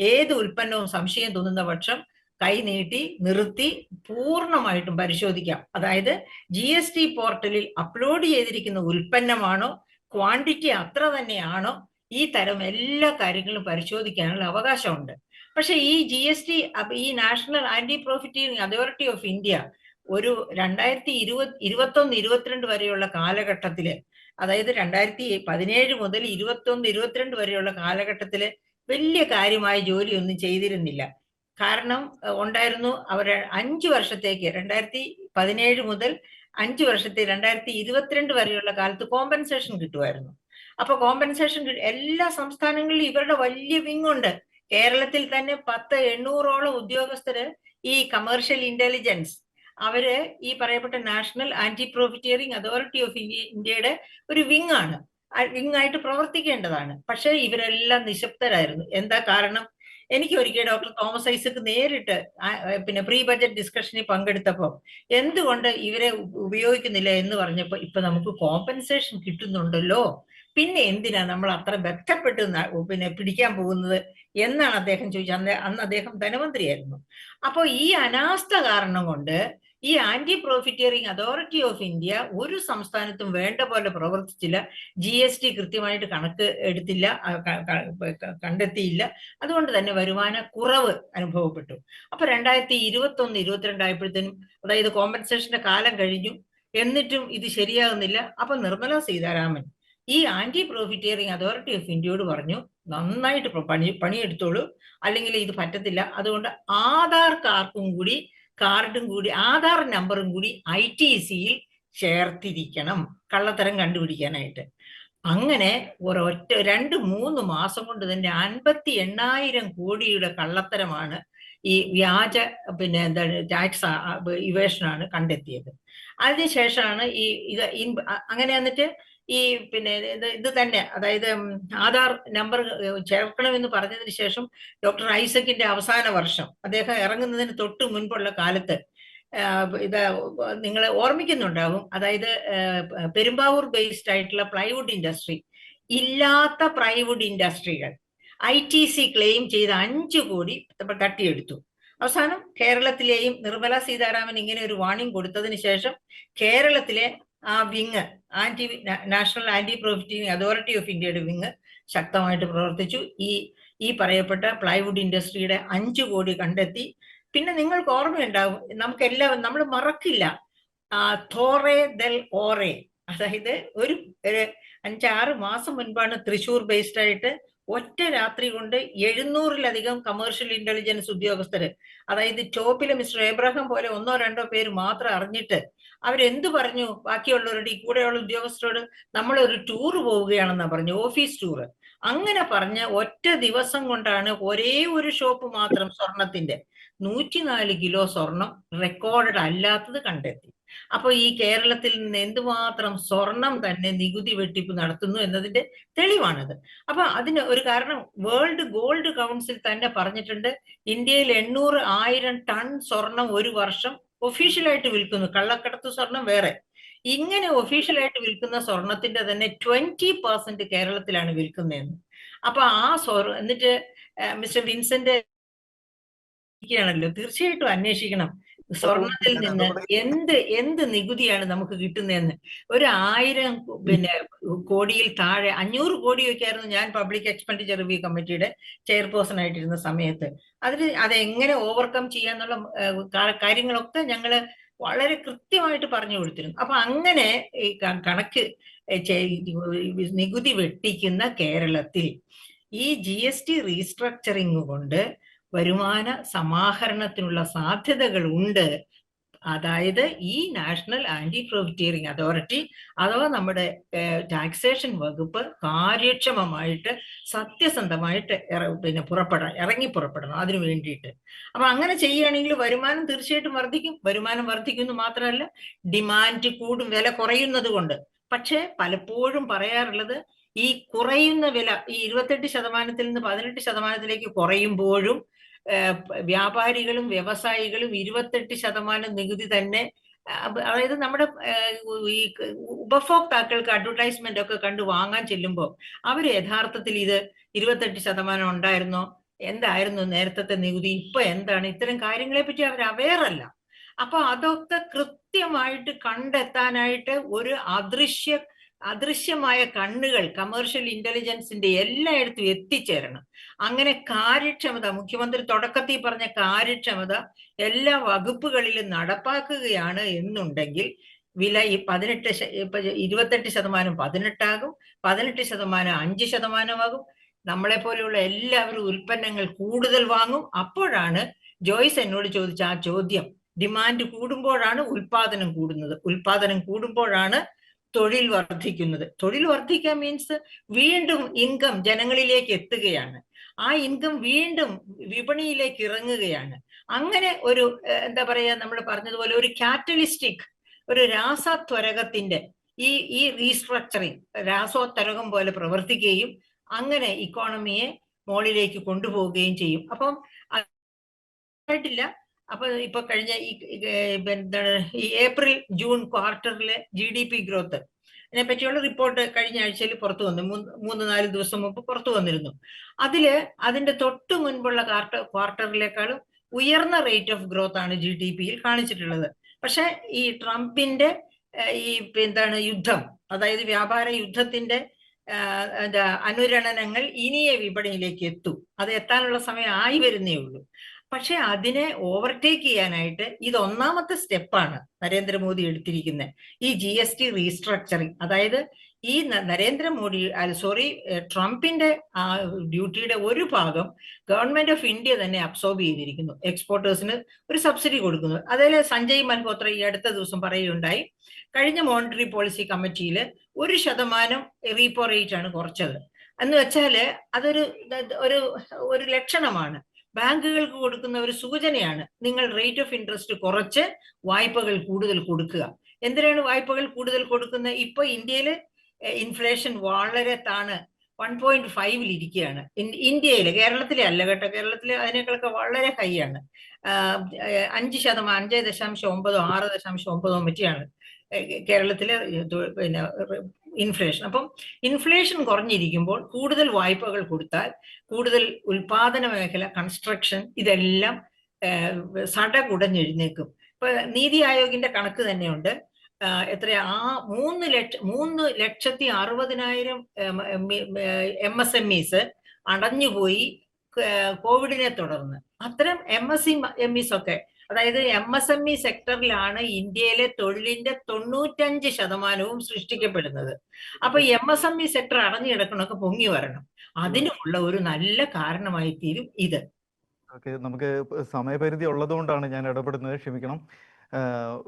ഏത് ഉൽപ്പന്നവും സംശയം തോന്നുന്ന പക്ഷം കൈ നീട്ടി നിർത്തി പൂർണമായിട്ടും പരിശോധിക്കാം. അതായത് ജി എസ് ടി പോർട്ടലിൽ അപ്ലോഡ് ചെയ്തിരിക്കുന്ന ഉൽപ്പന്നമാണോ ക്വാണ്ടിറ്റി അത്ര തന്നെയാണോ ഈ തരം എല്ലാ കാര്യങ്ങളും പരിശോധിക്കാനുള്ള അവകാശമുണ്ട്. പക്ഷെ ഈ ജി എസ് ടി ഈ national anti profiteering authority of India ഒരു രണ്ടായിരത്തി ഇരുപത് ഇരുപത്തൊന്ന് ഇരുപത്തിരണ്ട് വരെയുള്ള കാലഘട്ടത്തിൽ അതായത് രണ്ടായിരത്തി പതിനേഴ് മുതൽ ഇരുപത്തൊന്ന് ഇരുപത്തിരണ്ട് വരെയുള്ള കാലഘട്ടത്തിൽ വലിയ കാര്യമായ ജോലിയൊന്നും ചെയ്തിരുന്നില്ല. കാരണം ഉണ്ടായിരുന്നു അവർ അഞ്ചു വർഷത്തേക്ക് രണ്ടായിരത്തി പതിനേഴ് മുതൽ അഞ്ചു വർഷത്തെ രണ്ടായിരത്തി ഇരുപത്തിരണ്ട് വരെയുള്ള കാലത്ത് കോമ്പൻസേഷൻ കിട്ടുമായിരുന്നു. അപ്പൊ കോമ്പൻസേഷൻ എല്ലാ സംസ്ഥാനങ്ങളിലും ഇവരുടെ വലിയ വിങ്ങുണ്ട് കേരളത്തിൽ തന്നെ പത്ത് എണ്ണൂറോളം ഉദ്യോഗസ്ഥര് ഈ കമേഴ്ഷ്യൽ ഇന്റലിജൻസ് അവർ ഈ പറയപ്പെട്ട national anti profiteering authority of ഇന്ത്യയുടെ ഒരു വിങ് ആണ്. വിങ് ആയിട്ട് പ്രവർത്തിക്കേണ്ടതാണ്. പക്ഷെ ഇവരെല്ലാം നിശബ്ദരായിരുന്നു. എന്താ കാരണം? എനിക്ക് ഒരിക്കൽ ഡോക്ടർ തോമസ് ഐസക്ക് നേരിട്ട് പിന്നെ പ്രീ ബജറ്റ് ഡിസ്കഷനിൽ പങ്കെടുത്തപ്പോൾ എന്തുകൊണ്ട് ഇവരെ ഉപയോഗിക്കുന്നില്ല എന്ന് പറഞ്ഞപ്പോൾ ഇപ്പൊ നമുക്ക് കോമ്പൻസേഷൻ കിട്ടുന്നുണ്ടല്ലോ. പിന്നെ എന്തിനാ നമ്മൾ അത്ര ബന്ധപ്പെട്ട് പിന്നെ പിടിക്കാൻ പോകുന്നത്? എന്നാണ് അദ്ദേഹം ചോദിച്ചത്? അന്ന് അന്ന് അദ്ദേഹം ധനമന്ത്രിയായിരുന്നു. അപ്പോൾ ഈ അനാസ്ഥ കാരണം കൊണ്ട് ഈ anti profiteering authority of India ഒരു സംസ്ഥാനത്തും വേണ്ട പോലെ പ്രവർത്തിച്ചില്ല. ജി എസ് ടി കൃത്യമായിട്ട് കണക്ക് എടുത്തില്ല കണ്ടെത്തിയില്ല. അതുകൊണ്ട് തന്നെ വരുമാന കുറവ് അനുഭവപ്പെട്ടു. അപ്പൊ രണ്ടായിരത്തി ഇരുപത്തി ഒന്ന് ഇരുപത്തിരണ്ട് ആയപ്പോഴത്തേനും അതായത് കോമ്പൻസേഷന്റെ കാലം കഴിഞ്ഞു. എന്നിട്ടും ഇത് ശരിയാകുന്നില്ല. അപ്പൊ നിർമ്മല സീതാരാമൻ ഈ ആന്റി പ്രോഫിറ്റിയറിംഗ് അതോറിറ്റി ഓഫ് ഇന്ത്യയോട് പറഞ്ഞു നന്നായിട്ട് പണി പണിയെടുത്തോളൂ. അല്ലെങ്കിൽ ഇത് പറ്റത്തില്ല. അതുകൊണ്ട് ആധാർ കാർഡും കൂടി കാർഡും കൂടി ആധാർ നമ്പറും കൂടി ഐ ടി സിയിൽ ചേർത്തിരിക്കണം. കള്ളത്തരം കണ്ടുപിടിക്കാനായിട്ട്. അങ്ങനെ ഒരൊറ്റ രണ്ട് മൂന്ന് മാസം കൊണ്ട് തന്നെ അൻപത്തി എണ്ണായിരം കോടിയുടെ കള്ളത്തരമാണ് ഈ വ്യാജ പിന്നെ എന്താണ് ടാക്സ് ഇവേഷനാണ് കണ്ടെത്തിയത്. അതിനുശേഷമാണ് ഈ ഇത് അങ്ങനെ എന്നിട്ട് ഈ പിന്നെ ഇത് തന്നെ. അതായത് ആധാർ നമ്പർ ചേർക്കണമെന്ന് പറഞ്ഞതിന് ശേഷം ഡോക്ടർ ഐസക്കിന്റെ അവസാന വർഷം. അദ്ദേഹം ഇറങ്ങുന്നതിന് തൊട്ട് മുൻപുള്ള കാലത്ത് ഇത് നിങ്ങൾ ഓർമ്മിക്കുന്നുണ്ടാവും. അതായത് പെരുമ്പാവൂർ ബേസ്ഡ് ആയിട്ടുള്ള പ്ലൈവുഡ് ഇൻഡസ്ട്രി ഇല്ലാത്ത പ്ലൈവുഡ് ഇൻഡസ്ട്രികൾ ഐ ടി സി ക്ലെയിം ചെയ്ത അഞ്ചു കോടി തട്ടിയെടുത്തു അവസാനം കേരളത്തിലെയും നിർമ്മല സീതാരാമൻ ഇങ്ങനെ ഒരു വാണിംഗ് കൊടുത്തതിന് ശേഷം കേരളത്തിലെ ആ wing anti national anti profiting authority of ഇന്ത്യയുടെ വിങ് ശക്തമായിട്ട് പ്രവർത്തിച്ചു. ഈ ഈ പറയപ്പെട്ട പ്ലൈവുഡ് ഇൻഡസ്ട്രിയുടെ അഞ്ചു കോടി കണ്ടെത്തി. പിന്നെ നിങ്ങൾക്ക് ഓർമ്മയുണ്ടാവും നമുക്കെല്ലാം നമ്മൾ മറക്കില്ല. തോറേ ദൽ ഓറെ. അതായത് ഒരു അഞ്ചാറ് മാസം മുൻപാണ് തൃശൂർ ബേസ്ഡ് ആയിട്ട് ഒറ്റ രാത്രി കൊണ്ട് എഴുന്നൂറിലധികം കമേഴ്ഷ്യൽ ഇന്റലിജൻസ് ഉദ്യോഗസ്ഥര് അതായത് ടോപ്പിലെ മിസ്റ്റർ എബ്രഹാം പോലെ ഒന്നോ രണ്ടോ പേര് മാത്രം അറിഞ്ഞിട്ട് അവരെന്ത് പറഞ്ഞു? ബാക്കിയുള്ളവരുടെ ഈ കൂടെയുള്ള ഉദ്യോഗസ്ഥരോട് നമ്മളൊരു ടൂർ പോവുകയാണെന്നാ പറഞ്ഞു ഓഫീസ് ടൂറ് അങ്ങനെ പറഞ്ഞ ഒറ്റ ദിവസം കൊണ്ടാണ് ഒരേ ഒരു ഷോപ്പ് മാത്രം സ്വർണത്തിന്റെ. നൂറ്റിനാല് കിലോ സ്വർണം റെക്കോർഡ് അല്ലാത്തത് കണ്ടെത്തി. അപ്പൊ ഈ കേരളത്തിൽ നിന്ന് എന്തുമാത്രം സ്വർണം തന്നെ നികുതി വെട്ടിപ്പ് നടത്തുന്നു എന്നതിന്റെ തെളിവാണത്. അപ്പൊ അതിന് ഒരു കാരണം വേൾഡ് ഗോൾഡ് കൗൺസിൽ തന്നെ പറഞ്ഞിട്ടുണ്ട്. ഇന്ത്യയിൽ എണ്ണൂറ് ആയിരം ടൺ സ്വർണം ഒരു വർഷം ഒഫീഷ്യലായിട്ട് വിൽക്കുന്നു. കള്ളക്കടത്ത് സ്വർണം വേറെ. ഇങ്ങനെ ഒഫീഷ്യലായിട്ട് വിൽക്കുന്ന സ്വർണത്തിന്റെ തന്നെ ട്വന്റി പെർസെന്റ് കേരളത്തിലാണ് വിൽക്കുന്നതെന്ന്. അപ്പൊ ആ സ്വർണ എന്നിട്ട് മിസ്റ്റർ വിൻസെന്റ് ണല്ലോ തീർച്ചയായിട്ടും അന്വേഷിക്കണം. സ്വർണത്തിൽ നിന്ന് എന്ത് എന്ത് നികുതിയാണ് നമുക്ക് കിട്ടുന്നതെന്ന്. ഒരു ആയിരം പിന്നെ കോടിയിൽ താഴെ അഞ്ഞൂറ് കോടിയൊക്കെ ആയിരുന്നു ഞാൻ പബ്ലിക് എക്സ്പെൻഡിച്ചർ റിവ്യൂ കമ്മിറ്റിയുടെ ചെയർപേഴ്സൺ ആയിട്ടിരുന്ന സമയത്ത്. അതിന് അതെങ്ങനെ ഓവർകം ചെയ്യാന്നുള്ള കാര്യങ്ങളൊക്കെ ഞങ്ങൾ വളരെ കൃത്യമായിട്ട് പറഞ്ഞു കൊടുത്തിരുന്നു. അപ്പൊ അങ്ങനെ ഈ കണക്ക് നികുതി വെട്ടിക്കുന്ന കേരളത്തിൽ ഈ ജി എസ് ടി റീസ്ട്രക്ചറിങ് കൊണ്ട് വരുമാന സമാഹരണത്തിനുള്ള സാധ്യതകൾ ഉണ്ട്. അതായത് ഈ നാഷണൽ ആന്റി പ്രോഫിറ്റിയറിംഗ് അതോറിറ്റി അഥവാ നമ്മുടെ ടാക്സേഷൻ വകുപ്പ് കാര്യക്ഷമമായിട്ട് സത്യസന്ധമായിട്ട് പിന്നെ പുറപ്പെടാൻ ഇറങ്ങി പുറപ്പെടണം അതിനു വേണ്ടിയിട്ട്. അപ്പൊ അങ്ങനെ ചെയ്യുകയാണെങ്കിൽ വരുമാനം തീർച്ചയായിട്ടും വർദ്ധിക്കും. വരുമാനം വർദ്ധിക്കുന്നു മാത്രമല്ല ഡിമാൻഡ് കൂടും വില കുറയുന്നത് കൊണ്ട്. പക്ഷേ പലപ്പോഴും പറയാറുള്ളത് ഈ കുറയുന്ന വില ഈ ഇരുപത്തെട്ട് ശതമാനത്തിൽ നിന്ന് പതിനെട്ട് ശതമാനത്തിലേക്ക് കുറയുമ്പോഴും വ്യാപാരികളും വ്യവസായികളും ഇരുപത്തെട്ട് ശതമാനം നികുതി തന്നെ അതായത് നമ്മുടെ ഈ ഉപഭോക്താക്കൾക്ക് അഡ്വർടൈസ്മെന്റ് ഒക്കെ കണ്ട് വാങ്ങാൻ ചെല്ലുമ്പോൾ അവർ യഥാർത്ഥത്തിൽ ഇത് ഇരുപത്തെട്ട് ശതമാനം ഉണ്ടായിരുന്നോ? എന്തായിരുന്നു നേരത്തെ നികുതി? ഇപ്പൊ എന്താണ്? ഇത്തരം കാര്യങ്ങളെ പറ്റി അവർ അവെയർ അല്ല. അപ്പൊ അതൊക്കെ കൃത്യമായിട്ട് കണ്ടെത്താനായിട്ട് ഒരു അദൃശ്യ അദൃശ്യമായ കണ്ണുകൾ കമേഴ്ഷ്യൽ ഇന്റലിജൻസിന്റെ എല്ലായിടത്തും എത്തിച്ചേരണം. അങ്ങനെ കാര്യക്ഷമത മുഖ്യമന്ത്രി തുടക്കത്തിൽ പറഞ്ഞ കാര്യക്ഷമത എല്ലാ വകുപ്പുകളിലും നടപ്പാക്കുകയാണ് എന്നുണ്ടെങ്കിൽ വില ഈ പതിനെട്ട് ഇരുപത്തെട്ട് ശതമാനം പതിനെട്ടാകും പതിനെട്ട് ശതമാനം അഞ്ച് ശതമാനമാകും. നമ്മളെ പോലെയുള്ള എല്ലാവരും ഉൽപ്പന്നങ്ങൾ കൂടുതൽ വാങ്ങും. അപ്പോഴാണ് ജോയ്സ് എന്നോട് ചോദിച്ച ആ ചോദ്യം. ഡിമാൻഡ് കൂടുമ്പോഴാണ് ഉൽപാദനം കൂടുന്നത്. ഉൽപാദനം കൂടുമ്പോഴാണ് തൊഴിൽ വർദ്ധിക്കുന്നത്. തൊഴിൽ വർദ്ധിക്കാൻ മീൻസ് വീണ്ടും ഇൻകം ജനങ്ങളിലേക്ക് എത്തുകയാണ്. ആ ഇൻകം വീണ്ടും വിപണിയിലേക്ക് ഇറങ്ങുകയാണ്. അങ്ങനെ ഒരു എന്താ പറയാ നമ്മൾ പറഞ്ഞതുപോലെ ഒരു കാറ്റലിസ്റ്റിക് ഒരു രാസത്വരകത്തിന്റെ ഈ ഈ റീസ്ട്രക്ചറിങ് രാസോത്തരകം പോലെ പ്രവർത്തിക്കുകയും അങ്ങനെ ഇക്കോണമിയെ മുകളിലേക്ക് കൊണ്ടുപോവുകയും ചെയ്യും. അപ്പം ആയിട്ടില്ല. അപ്പൊ ഇപ്പൊ കഴിഞ്ഞ ഈ എന്താണ് ഈ ഏപ്രിൽ ജൂൺ ക്വാർട്ടറിലെ ജി ഡി പി ഗ്രോത്ത് അതിനെ പറ്റിയുള്ള റിപ്പോർട്ട് കഴിഞ്ഞ ആഴ്ചയിൽ പുറത്തു വന്നു. മൂന്ന് നാല് ദിവസം മുമ്പ് പുറത്തു വന്നിരുന്നു. അതിൽ അതിന്റെ തൊട്ടു മുൻപുള്ള ക്വാർട്ടർ ക്വാർട്ടറിലേക്കാളും ഉയർന്ന റേറ്റ് ഓഫ് ഗ്രോത്ത് ആണ് ജി ഡി പിയിൽ കാണിച്ചിട്ടുള്ളത്. പക്ഷെ ഈ ട്രംപിന്റെ ഈ എന്താണ് യുദ്ധം അതായത് വ്യാപാര യുദ്ധത്തിന്റെ അനുരണനങ്ങൾ ഇനിയെ വിപണിയിലേക്ക് എത്തും. അത് എത്താനുള്ള സമയം ആയി വരുന്നേ ഉള്ളൂ. പക്ഷെ അതിനെ ഓവർടേക്ക് ചെയ്യാനായിട്ട് ഇത് ഒന്നാമത്തെ സ്റ്റെപ്പാണ് നരേന്ദ്രമോദി എടുത്തിരിക്കുന്നത് ഈ ജി എസ് ടി റീസ്ട്രക്ചറിങ് അതായത് ഈ നരേന്ദ്രമോദി സോറി ട്രംപിന്റെ ഡ്യൂട്ടിയുടെ ഒരു ഭാഗം ഗവൺമെന്റ് ഓഫ് ഇന്ത്യ തന്നെ അബ്സോർബ് ചെയ്തിരിക്കുന്നു. എക്സ്പോർട്ടേഴ്സിന് ഒരു സബ്സിഡി കൊടുക്കുന്നു. അതിൽ സഞ്ജയ് മൽഹോത്ര ഈ അടുത്ത ദിവസം പറയുകയുണ്ടായി കഴിഞ്ഞ മോണിറ്ററി പോളിസി കമ്മിറ്റിയിൽ ഒരു ശതമാനം റീപ്പോ റേറ്റ് ആണ് കുറച്ചത്. എന്ന് വെച്ചാൽ അതൊരു ഒരു ഒരു ലക്ഷണമാണ്. ബാങ്കുകൾക്ക് കൊടുക്കുന്ന ഒരു സൂചനയാണ് നിങ്ങൾ റേറ്റ് ഓഫ് ഇൻട്രസ്റ്റ് കുറച്ച് വായ്പകൾ കൂടുതൽ കൊടുക്കുക. എന്തിനാണ് വായ്പകൾ കൂടുതൽ കൊടുക്കുന്നത്? ഇപ്പൊ ഇന്ത്യയിൽ ഇൻഫ്ലേഷൻ വളരെ താണ്. വൺ പോയിന്റ് ഫൈവിൽ ഇരിക്കുകയാണ്. ഇന്ത്യയിൽ കേരളത്തിലെ അല്ല കേട്ടോ. കേരളത്തിലെ അതിനേക്കാളൊക്കെ വളരെ ഹൈ ആണ്. അഞ്ച് ശതമാനം അഞ്ച് ദശാംശം ഒമ്പതോ ആറ് ദശാംശം ഒമ്പതോ മറ്റിയാണ്. കേരളത്തിലെ പിന്നെ ഇൻഫ്ലേഷൻ അപ്പം ഇൻഫ്ലേഷൻ കുറഞ്ഞിരിക്കുമ്പോൾ കൂടുതൽ വായ്പകൾ കൊടുത്താൽ കൂടുതൽ ഉൽപാദന മേഖല കൺസ്ട്രക്ഷൻ ഇതെല്ലാം സട കുടഞ്ഞെഴുന്നേക്കും ഇപ്പൊ നീതി ആയോഗിന്റെ കണക്ക് തന്നെയുണ്ട്. എത്രയാ? ആ മൂന്ന് ലക്ഷ മൂന്ന് ലക്ഷത്തി അറുപതിനായിരം എം എസ് എം ഇസ് അടഞ്ഞുപോയി കോവിഡിനെ തുടർന്ന്. അത്തരം M S C M is ഒക്കെ അതായത് എം എസ് എം ഇ സെക്ടറിലാണ് ഇന്ത്യയിലെ തൊഴിലിന്റെ തൊണ്ണൂറ്റഞ്ച് ശതമാനവും സൃഷ്ടിക്കപ്പെടുന്നത്. അപ്പൊ M S M E sector അടഞ്ഞു കിടക്കണമൊക്കെ പൊങ്ങി വരണം. അതിനുള്ള ഒരു നല്ല കാരണമായി തീരും ഇത്. നമുക്ക് സമയപരിധി ഉള്ളതുകൊണ്ടാണ് ഞാൻ ഇടപെടുന്നത്. ക്ഷമിക്കണം.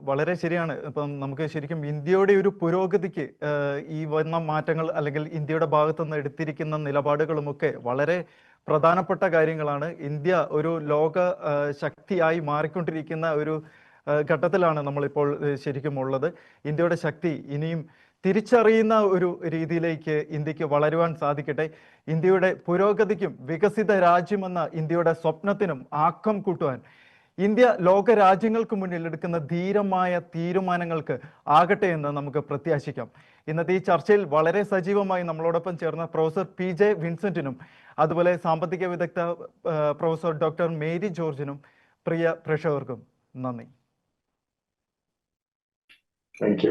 വളരെ ശരിയാണ്. ഇപ്പം നമുക്ക് ശരിക്കും ഇന്ത്യയുടെ ഒരു പുരോഗതിക്ക് ഈ വന്ന മാറ്റങ്ങൾ അല്ലെങ്കിൽ ഇന്ത്യയുടെ ഭാഗത്തു നിന്ന് എടുത്തിരിക്കുന്ന നിലപാടുകളുമൊക്കെ വളരെ പ്രധാനപ്പെട്ട കാര്യങ്ങളാണ്. ഇന്ത്യ ഒരു ലോക ശക്തിയായി മാറിക്കൊണ്ടിരിക്കുന്ന ഒരു ഘട്ടത്തിലാണ് നമ്മളിപ്പോൾ ശരിക്കും ഉള്ളത്. ഇന്ത്യയുടെ ശക്തി ഇനിയും തിരിച്ചറിയുന്ന ഒരു രീതിയിലേക്ക് ഇന്ത്യയ്ക്ക് വളരുവാൻ സാധിക്കട്ടെ. ഇന്ത്യയുടെ പുരോഗതിക്കും വികസിത രാജ്യമെന്ന ഇന്ത്യയുടെ സ്വപ്നത്തിനും ആക്കം കൂട്ടുവാൻ ഇന്ത്യ ലോക രാജ്യങ്ങൾക്ക് മുന്നിൽ എടുക്കുന്ന ധീരമായ തീരുമാനങ്ങൾക്ക് ആകട്ടെ എന്ന് നമുക്ക് പ്രത്യാശിക്കാം. ഇന്നത്തെ ഈ ചർച്ചയിൽ വളരെ സജീവമായി നമ്മളോടൊപ്പം ചേർന്ന പ്രൊഫസർ പി ജെ വിൻസെന്റിനും അതുപോലെ സാമ്പത്തിക വിദഗ്ധ പ്രൊഫസർ ഡോക്ടർ മേരി ജോർജിനും പ്രിയ പ്രേക്ഷകർക്കും നന്ദി. താങ്ക്